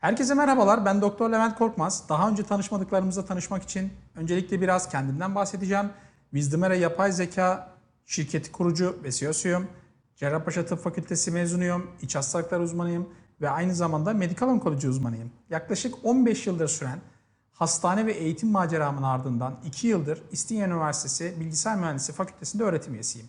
Herkese merhabalar. Ben Doktor Levent Korkmaz. Daha önce tanışmadıklarımızla tanışmak için öncelikle biraz kendimden bahsedeceğim. Wisdomera Yapay Zeka şirketi kurucu ve CEO'suyum. Cerrahpaşa Tıp Fakültesi mezunuyum. İç hastalıklar uzmanıyım ve aynı zamanda medikal onkoloji uzmanıyım. Yaklaşık 15 yıldır süren hastane ve eğitim maceramın ardından 2 yıldır İstinye Üniversitesi Bilgisayar Mühendisliği Fakültesi'nde öğretim üyesiyim.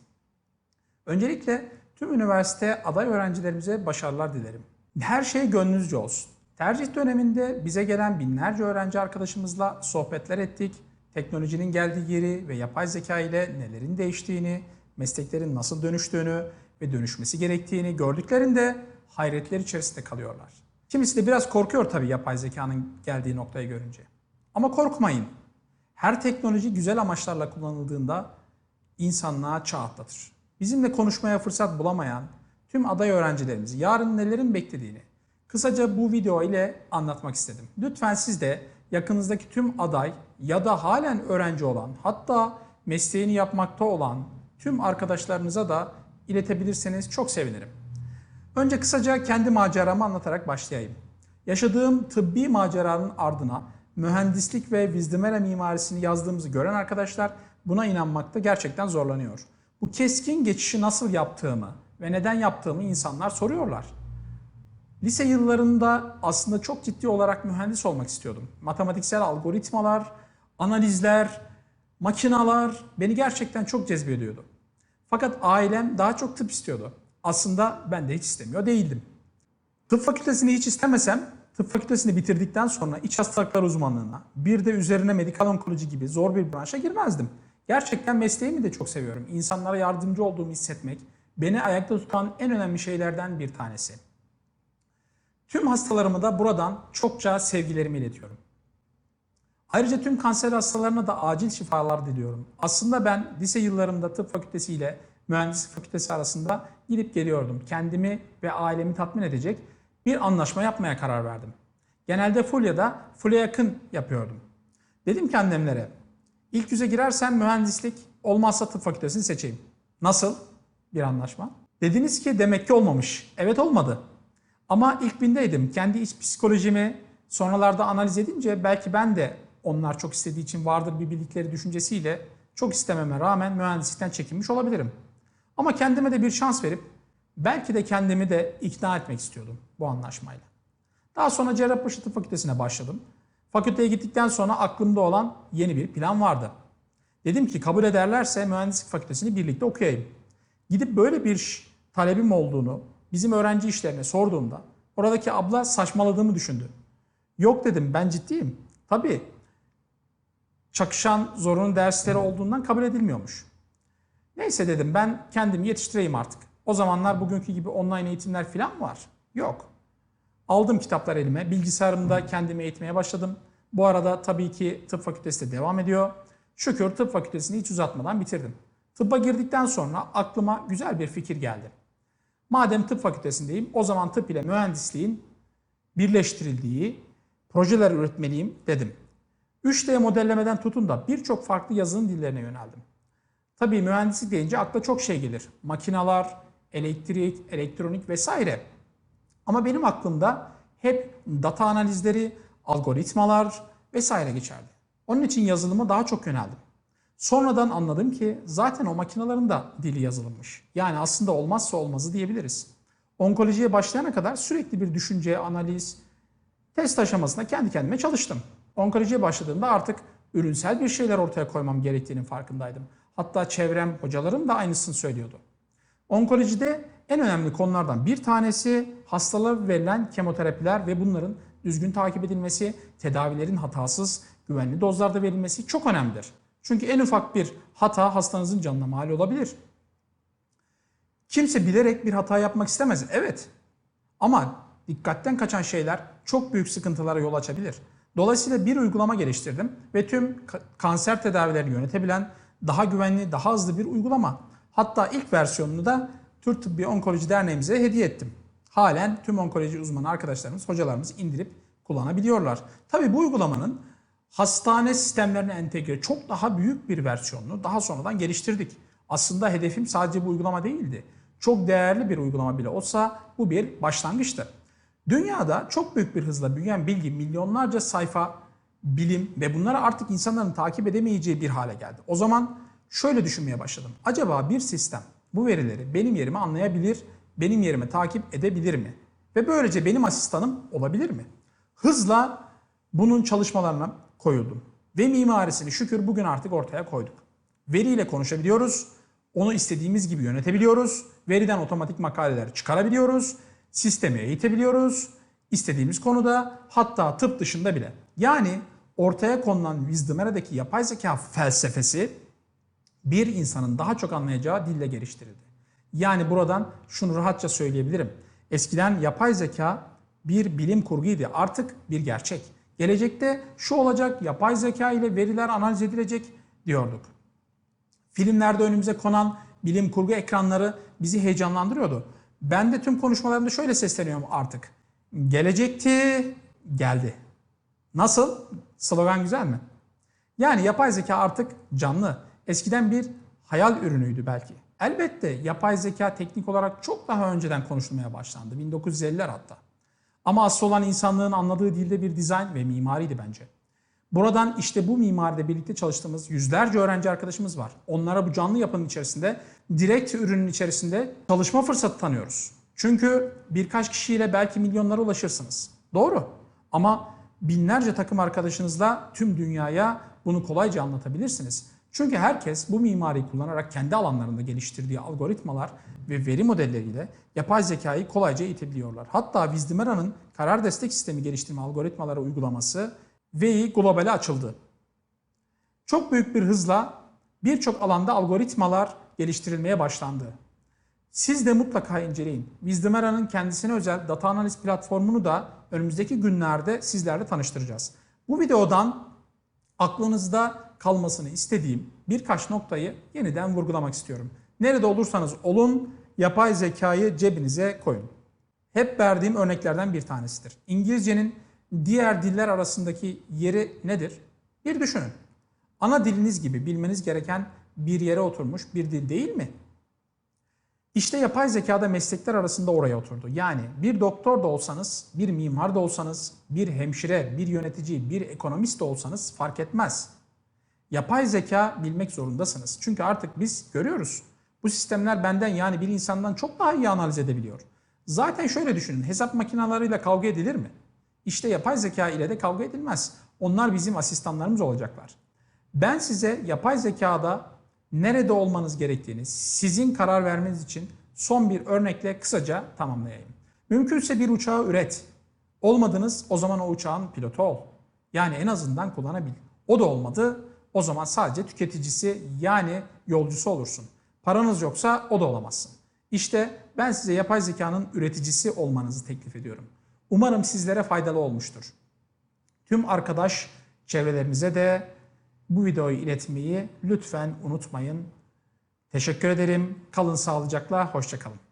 Öncelikle tüm üniversite aday öğrencilerimize başarılar dilerim. Her şey gönlünüzce olsun. Tercih döneminde bize gelen binlerce öğrenci arkadaşımızla sohbetler ettik. Teknolojinin geldiği yeri ve yapay zeka ile nelerin değiştiğini, mesleklerin nasıl dönüştüğünü ve dönüşmesi gerektiğini gördüklerinde hayretler içerisinde kalıyorlar. Kimisi de biraz korkuyor tabii yapay zekanın geldiği noktayı görünce. Ama korkmayın. Her teknoloji güzel amaçlarla kullanıldığında insanlığa çağ atlatır. Bizimle konuşmaya fırsat bulamayan tüm aday öğrencilerimizi yarın nelerin beklediğini kısaca bu video ile anlatmak istedim. Lütfen siz de yakınızdaki tüm aday ya da halen öğrenci olan hatta mesleğini yapmakta olan tüm arkadaşlarınıza da iletebilirseniz çok sevinirim. Önce kısaca kendi maceramı anlatarak başlayayım. Yaşadığım tıbbi maceranın ardına mühendislik ve Wisdomera mimarisini yazdığımızı gören arkadaşlar buna inanmakta gerçekten zorlanıyor. Bu keskin geçişi nasıl yaptığımı ve neden yaptığımı insanlar soruyorlar. Lise yıllarında aslında çok ciddi olarak mühendis olmak istiyordum. Matematiksel algoritmalar, analizler, makinalar beni gerçekten çok cezbediyordu. Fakat ailem daha çok tıp istiyordu. Aslında ben de hiç istemiyor değildim. Tıp fakültesini hiç istemesem, tıp fakültesini bitirdikten sonra iç hastalıklar uzmanlığına, bir de üzerine medikal onkoloji gibi zor bir branşa girmezdim. Gerçekten mesleğimi de çok seviyorum. İnsanlara yardımcı olduğumu hissetmek beni ayakta tutan en önemli şeylerden bir tanesi. Tüm hastalarımı da buradan çokça sevgilerimi iletiyorum. Ayrıca tüm kanser hastalarına da acil şifalar diliyorum. Aslında ben lise yıllarımda tıp fakültesi ile mühendislik fakültesi arasında gidip geliyordum. Kendimi ve ailemi tatmin edecek bir anlaşma yapmaya karar verdim. Genelde Fulya'da Fulya yakın yapıyordum. Dedim ki annemlere, ilk yüze girersem mühendislik, olmazsa tıp fakültesini seçeyim. Nasıl? Bir anlaşma. Dediniz ki demek ki olmamış. Evet olmadı. Ama ilk bindeydim. Kendi iç psikolojimi sonralarda analiz edince belki ben de onlar çok istediği için vardır bir bildikleri düşüncesiyle çok istememe rağmen mühendislikten çekinmiş olabilirim. Ama kendime de bir şans verip belki de kendimi de ikna etmek istiyordum bu anlaşmayla. Daha sonra Cerrahpaşa Tıp Fakültesine başladım. Fakülteye gittikten sonra aklımda olan yeni bir plan vardı. Dedim ki kabul ederlerse mühendislik fakültesini birlikte okuyayım. Gidip böyle bir talebim olduğunu bizim öğrenci işlerine sorduğumda oradaki abla saçmaladığımı düşündü. Yok dedim ben ciddiyim. Tabii çakışan zorunlu dersleri olduğundan kabul edilmiyormuş. Neyse dedim ben kendimi yetiştireyim artık. O zamanlar bugünkü gibi online eğitimler falan var? Yok. Aldım kitaplar elime, bilgisayarımda kendimi eğitmeye başladım. Bu arada tabii ki tıp fakültesi de devam ediyor. Şükür tıp fakültesini hiç uzatmadan bitirdim. Tıbba girdikten sonra aklıma güzel bir fikir geldi. Madem tıp fakültesindeyim o zaman tıp ile mühendisliğin birleştirildiği projeler üretmeliyim dedim. 3D modellemeden tutun da birçok farklı yazılım dillerine yöneldim. Tabii mühendislik deyince akla çok şey gelir. Makinalar, elektrik, elektronik vesaire. Ama benim aklımda hep data analizleri, algoritmalar vesaire geçerdi. Onun için yazılıma daha çok yöneldim. Sonradan anladım ki zaten o makinelerin de dili yazılmış. Yani aslında olmazsa olmazı diyebiliriz. Onkolojiye başlayana kadar sürekli bir düşünce, analiz, test aşamasında kendi kendime çalıştım. Onkolojiye başladığımda artık ürünsel bir şeyler ortaya koymam gerektiğinin farkındaydım. Hatta çevrem, hocalarım da aynısını söylüyordu. Onkolojide en önemli konulardan bir tanesi hastalara verilen kemoterapiler ve bunların düzgün takip edilmesi, tedavilerin hatasız, güvenli dozlarda verilmesi çok önemlidir. Çünkü en ufak bir hata hastanızın canına mal olabilir. Kimse bilerek bir hata yapmak istemez. Evet. Ama dikkatten kaçan şeyler çok büyük sıkıntılara yol açabilir. Dolayısıyla bir uygulama geliştirdim ve tüm ka- kanser tedavilerini yönetebilen daha güvenli, daha hızlı bir uygulama. Hatta ilk versiyonunu da Türk Tıbbi Onkoloji Derneğimize hediye ettim. Halen tüm onkoloji uzmanı arkadaşlarımız, hocalarımız indirip kullanabiliyorlar. Tabii bu uygulamanın hastane sistemlerine entegre çok daha büyük bir versiyonunu daha sonradan geliştirdik. Aslında hedefim sadece bu uygulama değildi. Çok değerli bir uygulama bile olsa bu bir başlangıçtı. Dünyada çok büyük bir hızla büyüyen bilgi milyonlarca sayfa bilim ve bunları artık insanların takip edemeyeceği bir hale geldi. O zaman şöyle düşünmeye başladım. Acaba bir sistem bu verileri benim yerime anlayabilir, benim yerime takip edebilir mi? Ve böylece benim asistanım olabilir mi? Hızla bunun çalışmalarına koyuldum. Ve mimarisini şükür bugün artık ortaya koyduk. Veriyle konuşabiliyoruz, onu istediğimiz gibi yönetebiliyoruz, veriden otomatik makaleler çıkarabiliyoruz, sistemi eğitebiliyoruz, istediğimiz konuda hatta tıp dışında bile. Yani ortaya konulan Wisdomera'daki yapay zeka felsefesi bir insanın daha çok anlayacağı dille geliştirildi. Yani buradan şunu rahatça söyleyebilirim. Eskiden yapay zeka bir bilim kurguydu. Artık bir gerçek. Gelecekte şu olacak, yapay zeka ile veriler analiz edilecek diyorduk. Filmlerde önümüze konan bilim kurgu ekranları bizi heyecanlandırıyordu. Ben de tüm konuşmalarımda şöyle sesleniyorum artık. Gelecekti, geldi. Nasıl? Slogan güzel mi? Yani yapay zeka artık canlı. Eskiden bir hayal ürünüydü belki. Elbette yapay zeka teknik olarak çok daha önceden konuşulmaya başlandı. 1950'ler hatta. Ama asıl olan insanlığın anladığı dilde bir dizayn ve mimariydi bence. Buradan işte bu mimaride birlikte çalıştığımız yüzlerce öğrenci arkadaşımız var. Onlara bu canlı yapının içerisinde, direkt ürünün içerisinde çalışma fırsatı tanıyoruz. Çünkü birkaç kişiyle belki milyonlara ulaşırsınız. Doğru. Ama binlerce takım arkadaşınızla tüm dünyaya bunu kolayca anlatabilirsiniz. Çünkü herkes bu mimariyi kullanarak kendi alanlarında geliştirdiği algoritmalar ve veri modelleriyle yapay zekayı kolayca eğitebiliyorlar. Hatta Wisdomera'nın karar destek sistemi geliştirme algoritmaları uygulaması VI globale açıldı. Çok büyük bir hızla birçok alanda algoritmalar geliştirilmeye başlandı. Siz de mutlaka inceleyin. Wisdomera'nın kendisine özel data analiz platformunu da önümüzdeki günlerde sizlerle tanıştıracağız. Bu videodan aklınızda kalmasını istediğim birkaç noktayı yeniden vurgulamak istiyorum. Nerede olursanız olun yapay zekayı cebinize koyun. Hep verdiğim örneklerden bir tanesidir. İngilizcenin diğer diller arasındaki yeri nedir? Bir düşünün. Ana diliniz gibi bilmeniz gereken bir yere oturmuş bir dil değil mi? İşte yapay zekada meslekler arasında oraya oturdu. Yani bir doktor da olsanız, bir mimar da olsanız, bir hemşire, bir yönetici, bir ekonomist de olsanız fark etmez. Yapay zeka bilmek zorundasınız. Çünkü artık biz görüyoruz. Bu sistemler benden yani bir insandan çok daha iyi analiz edebiliyor. Zaten şöyle düşünün. Hesap makinalarıyla kavga edilir mi? İşte yapay zeka ile de kavga edilmez. Onlar bizim asistanlarımız olacaklar. Ben size yapay zekada nerede olmanız gerektiğini, sizin karar vermeniz için son bir örnekle kısaca tamamlayayım. Mümkünse bir uçağı üret. Olmadınız o zaman o uçağın pilotu ol. Yani en azından kullanabil. O da olmadı. O zaman sadece tüketicisi yani yolcusu olursun. Paranız yoksa o da olamazsın. İşte ben size yapay zekanın üreticisi olmanızı teklif ediyorum. Umarım sizlere faydalı olmuştur. Tüm arkadaş çevrelerinize de bu videoyu iletmeyi lütfen unutmayın. Teşekkür ederim. Kalın sağlıcakla, hoşçakalın.